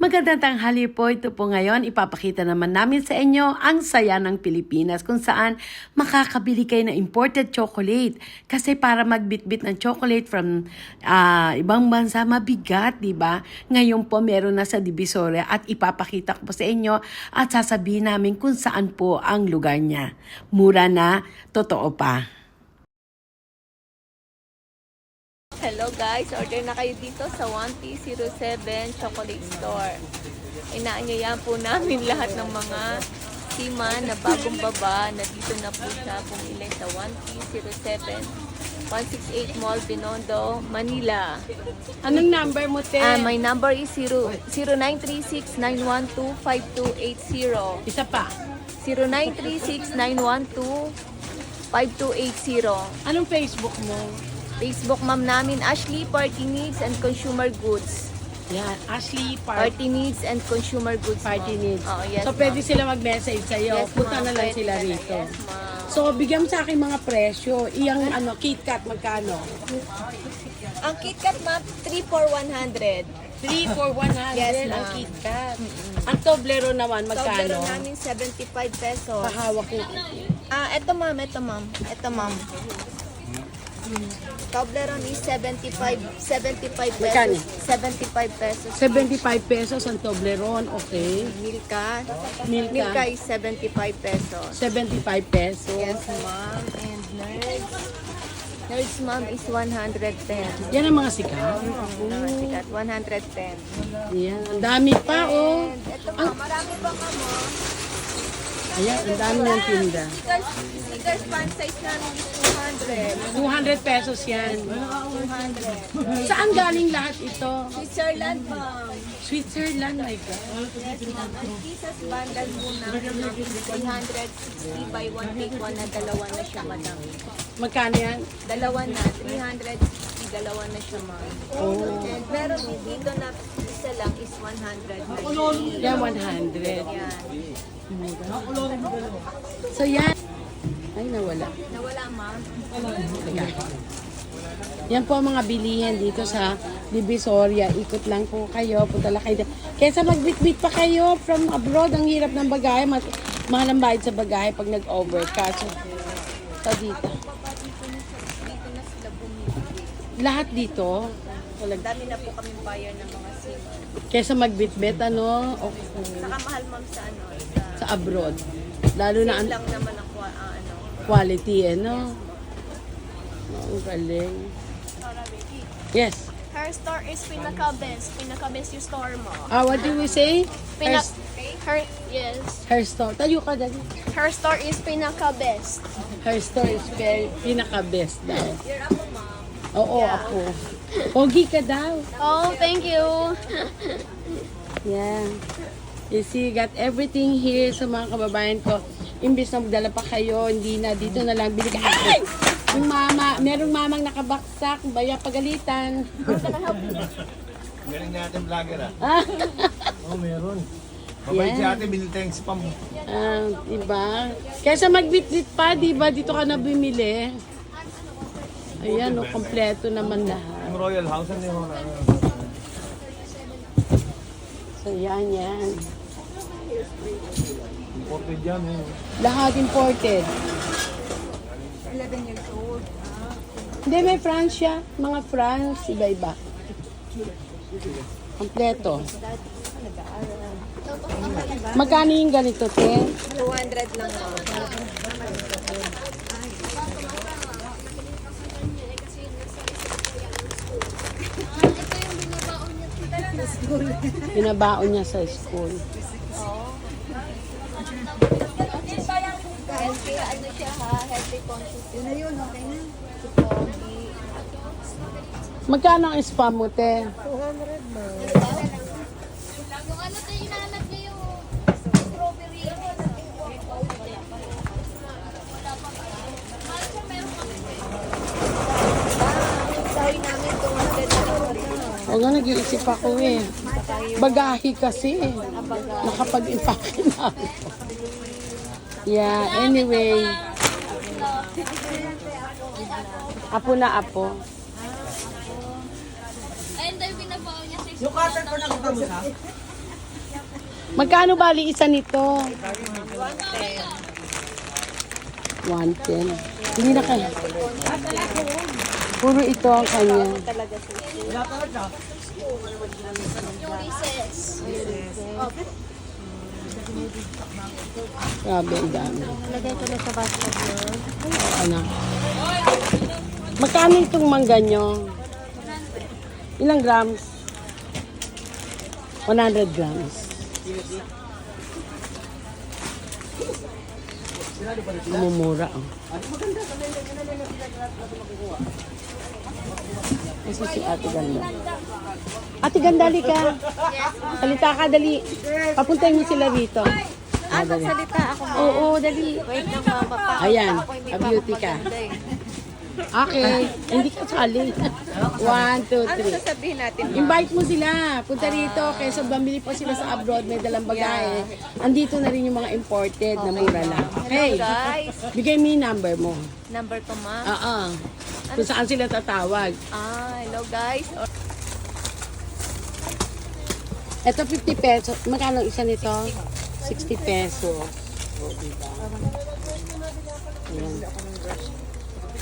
Magandang tanghali po. Ito po ngayon, ipapakita naman namin sa inyo ang saya ng Pilipinas kung saan makakabili kayo ng imported chocolate. Kasi para magbitbit ng chocolate from ah, ibang bansa, mabigat, di ba? Ngayon po, meron na sa Divisoria at ipapakita ko po sa inyo at sasabihin namin kung saan po ang lugar niya. Mura na, totoo pa. Hello guys, order na kayo dito sa 1T07 Chocolate Store. Inaanyayahan po namin lahat ng mga seaman na bagong baba na dito na po siya pumili sa 1T07 168 Mall, Binondo, Manila. Anong number mo, te? Ah, my number is 0 0936-912-5280. Isa pa. 0936-912-5280. Anong Facebook mo? Facebook ma'am namin, Ashley Party Needs and Consumer Goods. Yan, Ashley Park. Party Needs and Consumer Goods. Party ma'am. needs. Oo, yes, so, ma'am. pwede sila mag-message sa'yo. Yes, Punta ma'am. na lang Pwede sila na. rito. Yes, ma'am. So, bigyan mo sa akin mga presyo. Iyang ano, KitKat, magkano? Ang KitKat ma'am, 3 for 100. 3 for 100 Yes, ang ma'am. KitKat. Ang Toblerone naman, magkano? namin 75 pesos. Pahawak ko. Ah, eto ma'am, eto ma'am. Eto ma'am. Toblerone is 75 75 Magkano? pesos. 75 pesos. 75 pesos ang Toblerone, okay. Milka. Milka. Milka is 75 pesos. 75 pesos. Yes, ma'am. And nerds. Nerds, ma'am, is 110. Yan ang mga sikat. Mga sikat, 110. Yan, ang dami pa, oh. And ito ma'am, marami pa ka mo. Ayan, ang dami ng tinda. Stickers, stickers fan size namin is 200. 200 pesos yan. 200. Saan galing lahat ito? Switzerland, ma'am. Switzerland, my God. Yes, ma'am. Ang Kisas bundle namin ma'am, is 360 by 1 take 1 na dalawa na siya, madam. Magkano yan? Dalawa na, 360, dalawa na siya, ma'am. Oh. And meron din dito na isa lang is 190. Yan, 100. Yan. So yan. Ay, nawala. Nawala, ma'am. Teka. Yan po ang mga bilihan dito sa Divisoria. Ikot lang po kayo. Punta lang kayo. Kesa magbitbit pa kayo from abroad. Ang hirap ng bagahe. Mas, mahal ang bayad sa bagahe pag nag-overcast. So, sa dito. Lahat dito. Walang, Dami na po kami buyer ng mga SIM. kesa magbitbit, ano, o, Saka mahal, ma'am, sa ano, sa abroad. Lalo na same ang lang naman ano. quality, ano. Oh, ang galing. Yes. Her store is pinaka-best. Pinaka-best yung store mo. Ah, what do we say? Her, Pinak her, yes. her store. Tayo ka dali. Her store is pinaka-best. Her store is very, pinaka-best daw. You're ako, ma'am. Oo, ako. Pogi ka daw. Oh, thank you. Yeah. You see, got everything here sa mga kababayan ko. Imbis na magdala pa kayo, hindi na, dito na lang bili ka. Ay! Yung mama, merong mamang nakabaksak, baya pagalitan. Galing natin vlogger ah. Ah, Oo, oh, meron. Mabait si ate, binili tayong spam. ah, diba? Kesa magbitbit pa, diba? Dito ka na bumili. Ayan, oh, kompleto naman lahat. Yung Royal House, ano yun? So, yan, yan. Imported yan eh. Lahat imported. 11 years old. Hindi, may France siya. Mga France, iba-iba. Kompleto. Magkano yung ganito, te? 200 lang, ma'am. Binabaon niya sa school. Healthy, ano siya ha? Healthy conscious. Yun na yun, okay na. Si Pogi. Magkano ang spam mo, te? 200, ma'am. Yung ano tayo inaanap niya yung strawberry. Sabi namin 200 na lang. O nga, nag-iisip ako eh. Bagahe kasi eh. Nakapag-impake na ako. Yeah, anyway. Apo na apo. Ayun daw yung binabaon niya sa Magkano bali isa nito? 110. 110. Hindi na kaya. Puro ito ang kanya. Yung recess. Grabe, ang dami. Lagay ko na sa basket mo. Ano? Magkano itong mangga nyo? Ilang grams? 100 grams. Mumura, oh. Kasi si Ate Ganda. Ate Ganda, dali ka. Salita ka, dali. Papuntahin mo sila rito. Ah, magsalita ako. Oo, dali. Wait lang mama pa. Ayan, a beauty ka. Okay, hindi ka sali. One, two, Ano three. sasabihin natin? Invite mo sila. Punta rito. Kaysa bumili pa sila sa abroad, may dalang bagahe. Andito na rin yung mga imported na mura lang. Hello Okay. guys. Bigay mo yung number mo. Number to ma'am. Oo. Kung saan sila tatawag. Ah, hello guys. Or- Ito 50 pesos. Magkano isa nito? 60 pesos. O, diba? Ayan.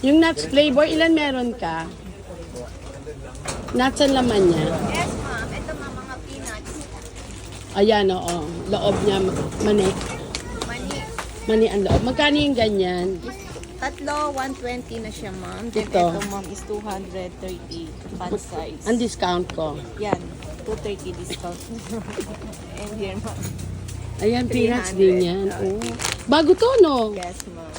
Yung nuts flavor, ilan meron ka? Nuts ang laman niya. Yes ma'am. Ito ma'am, mga peanuts. Ayan, oo. Loob niya, mani. Mani. Mani ang loob. Magkano yung ganyan? Tatlo, 120 na siya ma'am. Then Ito. ito ma'am is 230 pan size. Ang discount ko. Yan. 230 discount. And here ma'am. Ayan, peanuts 300. din yan. Oh. Bago to, no? Yes ma'am.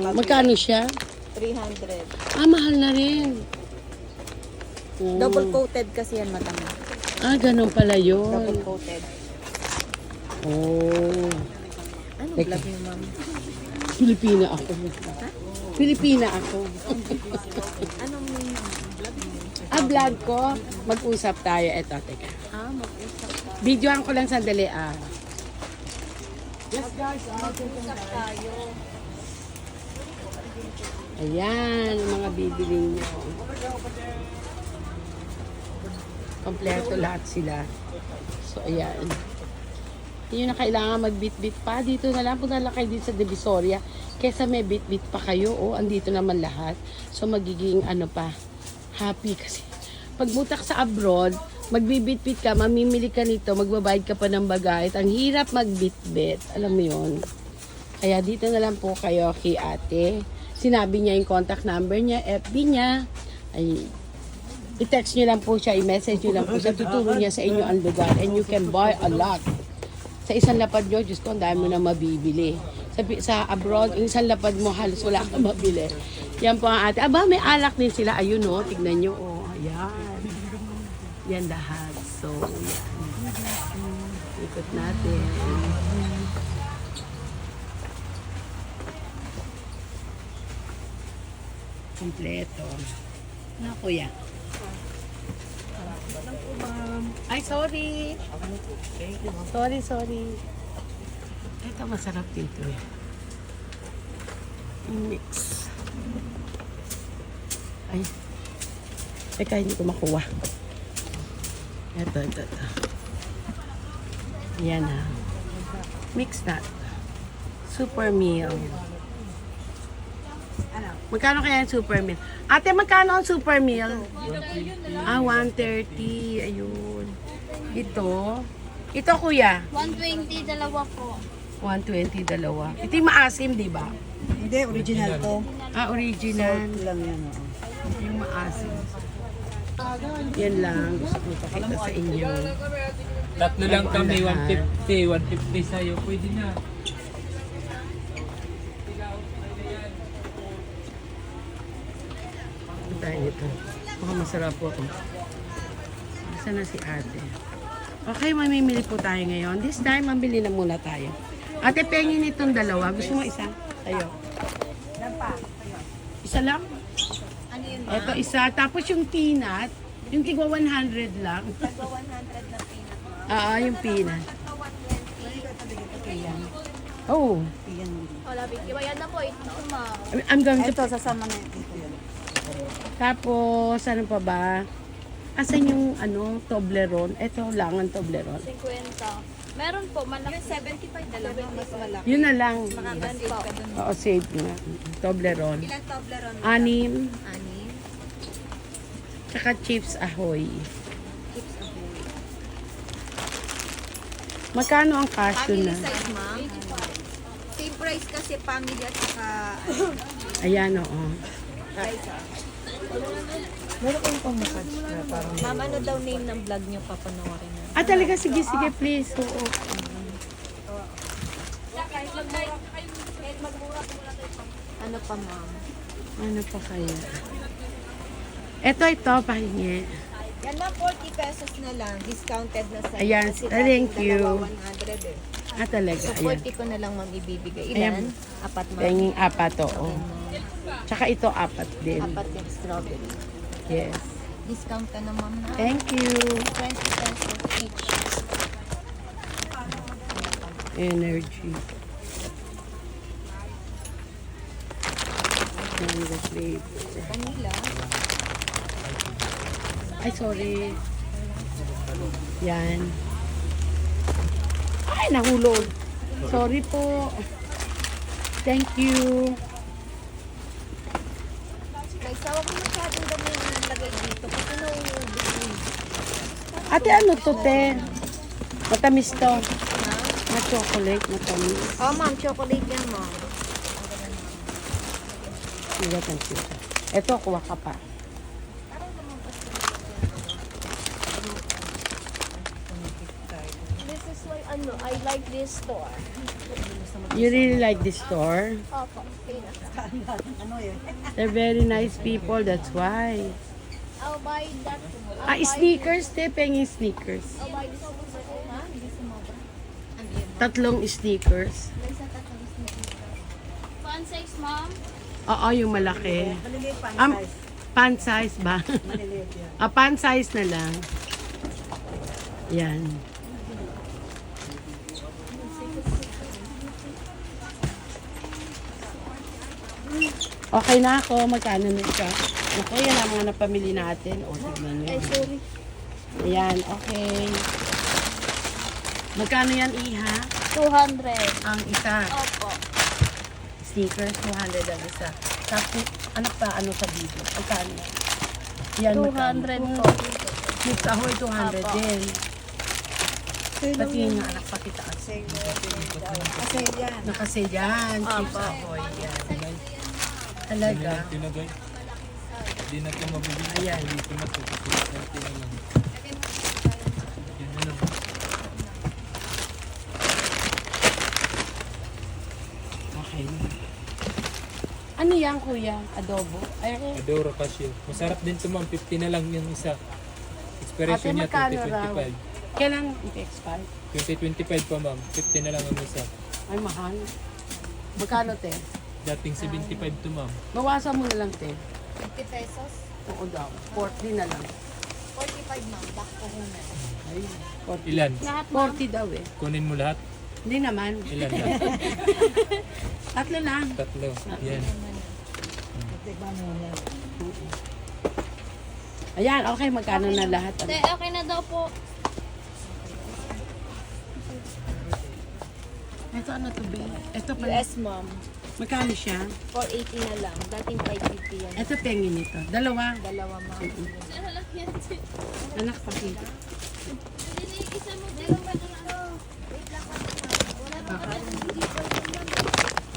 Oh, Magkano siya? 300. Ah, mahal na rin. Oh. Double coated kasi yan matama. Ah, ganun pala Double yun. coated. Oh. Ano Teka. vlog niyo ma'am? Pilipina ako. Pilipina ako. Anong vlog niyo? ah, vlog ko. Mag-usap tayo. Eto, teka. Ah, mag-usap ka. Videoan ko lang sandali ah. Mag-usap tayo. Ayan, ang mga bibili nyo. Kompleto lahat sila. So, ayan. Hindi na kailangan mag-bit-bit pa. Dito na lang, punta lang kayo dito sa Divisoria. Kesa may bit-bit pa kayo, oh, andito naman lahat. So, magiging ano pa, happy kasi. Pag mutak sa abroad, magbibit-bit ka, mamimili ka nito, magbabayad ka pa ng bagayt. Ang hirap mag-bit-bit. Alam mo yon Kaya dito na lang po kayo kay ate. Sinabi niya yung contact number niya, FB niya. Ay, i-text niyo lang po siya, i-message niyo lang po siya. Tuturo niya sa inyo ang lugar and you can buy a lot. Sa isang lapad nyo, Diyos ko, ang dami mo na mabibili. Sa, sa abroad, yung isang lapad mo, halos wala kang mabili. Yan po ang ate. Aba, may alak din sila. Ayun, oh, tignan nyo. Oh, ayan. Yan lahat. So, yan. Ikot natin. Kompleto. Na, kuya. Ay, sorry. Sorry, sorry. Ito, masarap dito eh. Mix. Ay. Teka, hindi ko makuha. Ito, ito, ito. Yan ha. Mix nut. Super meal. Magkano kaya yung super meal? Ate, magkano ang super meal? Ah, 130. Ayun. Ito. Ito, kuya. 120, dalawa po. 120, dalawa. Ito yung maasim, di ba? Hindi, original to. Ah, original. lang yan. oh. Yung maasim. Yan lang. Gusto ko pakita sa inyo. Tatlo lang kami, Lahat. 150, 150 sa'yo, pwede na. Tayo ito. Mukhang masarap po ako. Sa Asa na si ate? Okay, mamimili po tayo ngayon. This time, mambili na muna tayo. Ate, pengin itong dalawa. Gusto mo isa? Tayo. Isa lang? Ito isa. Tapos yung peanut, yung tigwa 100 lang. Tagwa 100 na peanut. Oo, yung peanut. Oh, Wala, Vicky. Bayan na po. Ito, ma'am. I'm going to... Ito, sasama na yan. Tapos, ano pa ba? Asan yung ano, Toblerone? Ito lang ang Toblerone. 50. Meron po, malaki. Yung 75 dalawa. Mas malaki. Yun na lang. Ka dun. Oo, save na. Toblerone. Ilang Toblerone? Anim. Anim. Tsaka chips ahoy. Chips ahoy. Magkano ang cashew Family na? size, ma'am. Same price kasi family at saka Ayan, oo. Meron kayong pang-massage na parang Ma'am, ano daw name ng vlog niyo papanoorin na? Ah, talaga? Sige, sige, please. Oo. Ano pa, ma'am? Ano pa kaya? Ito, ito, pahingi. Yan ma'am, 40 pesos na lang. Discounted na sa'yo. Ayan, ah, thank you. dalawa 100 eh. Ah, talaga. So, Ayan. 40 ko na lang ma'am ibibigay. Ayan. Ilan? Apat ma'am. Penging apat, oo. Ayan, ma'am. Tsaka ito, apat din. Apat yung strawberry. Yes. Discount ka na ma'am na. Thank you. 20 pesos each. Energy. Mango flavor. Vanilla. Ay, sorry. Yan. Ay, nahulog. Sorry po. Thank you. Guys, tawag ko masyadong dami yung nilagay dito. Kasi nauubos. Ate, ano to, te? Matamis to. Ha? Na chocolate, matamis. Oh, ma'am, chocolate yan, ma'am. Igat ang sito. Ito, kuha ka pa. This is why, ano, I like this store. You really like this store? Opo. Ano yun? They're very nice people, that's why. I'll buy that. Ah, sneakers, te. Penging sneakers. I'll buy this. Sumobra. Tatlong sneakers. Fun size, ma'am. Oo, yung malaki. Maliliit pa Um, size. pan size ba? Maliliit ah, pan size na lang. Yan. Okay na ako. Magkano na ito? Okay, yan ang mga napamili natin. O, tignan nyo. Ay, sorry. Ayan, okay. Magkano yan, Iha? 200. Ang isa. Opo. Sneakers, 200 ang isa. Tapos, anak pa, ano sa video? Magkano? Yan, magkano? 200 po. Chips ahoy, 200 Apo. din. Pati yung anak pa kita. Kasi yan. Nakasay yan, chips Apo. ahoy. Yan. Talaga. Tinagay. Hindi na ito mabibili. Ayan. Na ito. Yan na lang. Okay. Ano yan, kuya? Adobo? Ay, Adora Casio. Masarap din ito ma'am. 50 na lang yung isa. Expiration niya magkano raw? 2025. Kailan i-expire? 2025 pa ma'am. 50 na lang ang isa. Ay, mahal. Magkano, te? Dating 75 to ma'am. Bawasan mo na lang, te. 50 pesos. Oo daw. 40 na lang. 45, ma'am. Back to home na. Ay, 40. Ilan? Lahat, ma'am. 40 daw eh. Kunin mo lahat? Hindi naman. Ilan lahat? Tatlo lang. Tatlo. Yan. Tikman mo yan. Ayan, okay. Magkano na lahat? Te, okay na daw po. Ito ano to, be? Ito pala. US, ma'am. Magkano siya? 480 na lang. Dating 550 yan. Ito pengin nito. Dalawa. Dalawa, ma'am. Anak pa kita. Isa mo din.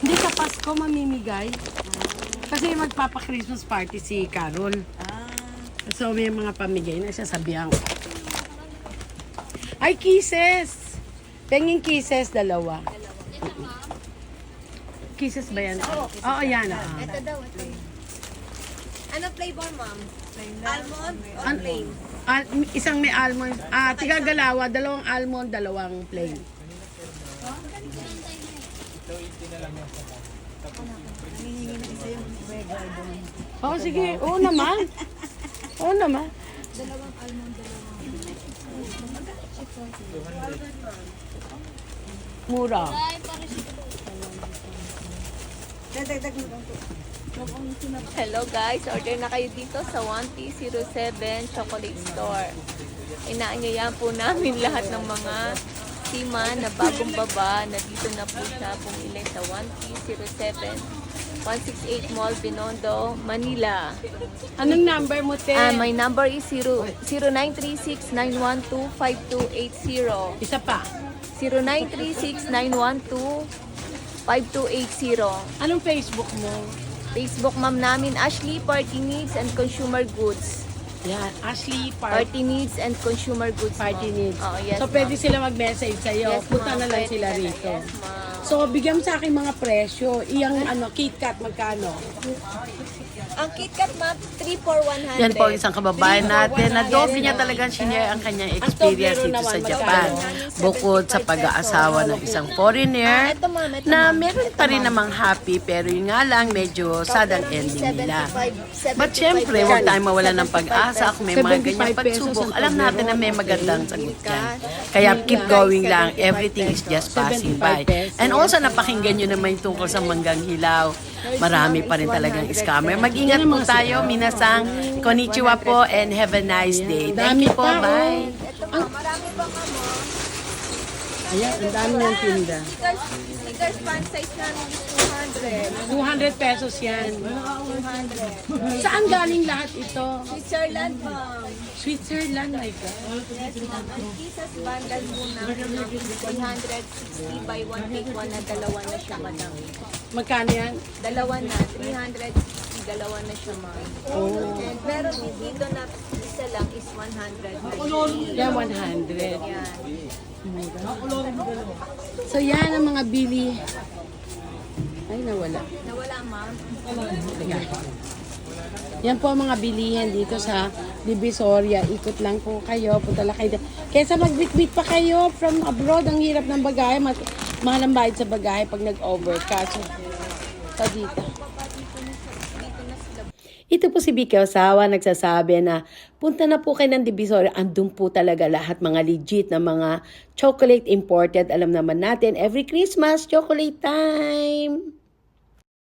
Hindi sa Pasko mamimigay. Kasi magpapa-Christmas party si Carol. Ah, So may mga pamigay na sasabihan ko. Ay, kisses! Penging kisses, dalawa. Kisses ba yan? Oo, yan. ah. Ito daw, ito. Ano flavor, ma'am? Almond or An- plain? Al- isang may almond, ah, tigagalawa, dalawang almond, dalawang plain. Doon. Oo, sige. Oo naman. Oo naman. Mura. Ay, parang si Dagdag mo lang po. Hello guys, order na kayo dito sa 1T07 Chocolate Store. Inaanyayan po namin lahat ng mga sima na bagong baba na dito na po siya pumili sa 1T07 168 Mall, Binondo, Manila. Anong number mo, te? Ah, my number is 0 0936-912-5280. Isa pa. 0936-912-5280. Anong Facebook mo? Facebook ma'am namin, Ashley Party Needs and Consumer Goods. Yan, Ashley Party, Party Needs and Consumer Goods. Party ma'am. Needs. Oh, yes, so, pwede sila mag-message sa'yo. Yes, Punta ma'am. na lang Pwede sila na. rito. Yes, ma'am. So, bigyan mo sa akin mga presyo. Iyang ano, KitKat, magkano? Ang KitKat ma'am, 3 for 100. Yan po isang kababayan natin na doble niya talagang sinare ang kanyang Ang experience dito sa Japan. Bukod sa pag-aasawa ng isang Ah, foreigner ito na meron pa rin namang happy pero yun nga lang medyo sad ang ending nila. But syempre, huwag tayong mawalan ng pag-asa kung may mga 75 ganyang pagsubok. Alam natin na may magandang sagot yan. Kaya keep going lang. Everything is just passing by. 75 pesos. And also, napakinggan nyo naman yung tungkol sa manggang hilaw. Marami pa rin talagang scammer. Mag-ingat po tayo, minasang. Konnichiwa po and have a nice day. Thank you po. Bye. Marami pa ma'am. oh. Ayan, ang dami ng tinda. Stickers, stickers fan size is 200. 200 pesos yan. 200. Saan galing lahat ito? Switzerland ma'am. Switzerland, my God. Yes, ma'am. Ang kisas bundle is 360 by 1 take 1 na dalawa na siya madam. Magkano yan? Dalawa na, 360, dalawa na siya ma'am. Oh. And meron din dito na isa lang is 100 na Yan, 100. Yan. So yan ang mga bili. Ay, nawala. Nawala ma'am. Yan po ang mga bilihan dito sa Divisoria. Ikot lang po kayo. Punta lang kayo. Kesa magbitbit pa kayo from abroad. Ang hirap ng bagahe. Mas, mahal ang bayad sa bagahe pag nag-overcast. So, sa dito. Ito po si Vicky Osawa nagsasabi na punta na po kayo ng Divisoria. Andun po talaga lahat mga legit na mga chocolate imported. Alam naman natin, every Christmas, chocolate time!